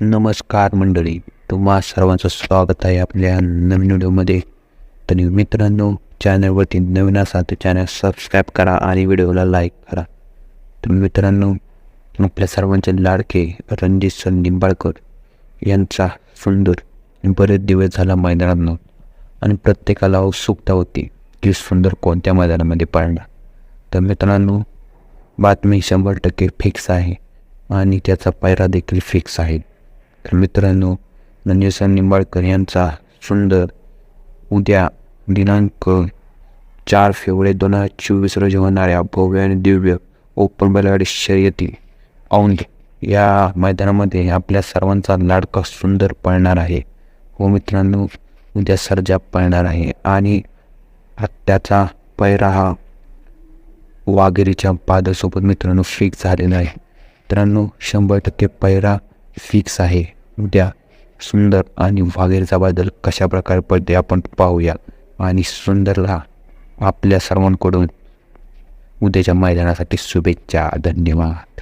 नमस्कार मंडळी तुम्हा सर्वांचं स्वागत आहे आपल्या नवीन व्हिडिओमध्ये. तर मित्रांनो चॅनलवरती नवीन असाल तर चॅनल सबस्क्राईब करा आणि व्हिडिओला लाईक करा. तर मित्रांनो आपल्या सर्वांचे लाडके रणजित सर निंबाळकर यांचा सुंदर बरेच दिवस झाला मैदानात नव्हता. आणि प्रत्येकाला उत्सुकता होती की सुंदर कोणत्या मैदानामध्ये पडणार तर मित्रांनो बातमी शंभर टक्के फिक्स आहे आणि त्याचा पायरा देखील फिक्स आहे. तर मित्रांनो नंदेसर निंबाळकर यांचा सुंदर उद्या दिनांक चार फेब्रुवारी दोन हजार चोवीस रोजी होणाऱ्या भव्य आणि दिव्य ओपन बैलगाडी शर्यती औंध या मैदानामध्ये आपल्या सर्वांचा लाडका सुंदर पळणार आहे. हो मित्रांनो उद्या सर्जा पळणार आहे आणि त्याचा पैरा हा वाघेरीच्या पादासोबत मित्रांनो फिक्स झालेला आहे. मित्रांनो शंभर टक्के पैरा फिक्स आहे. उद्या सुंदर आणि वाघेरचा बदल कशा प्रकारे पडते आपण पाहूया. आणि सुंदरला आपल्या सर्वांकडून उद्याच्या मैदानासाठी शुभेच्छा. धन्यवाद.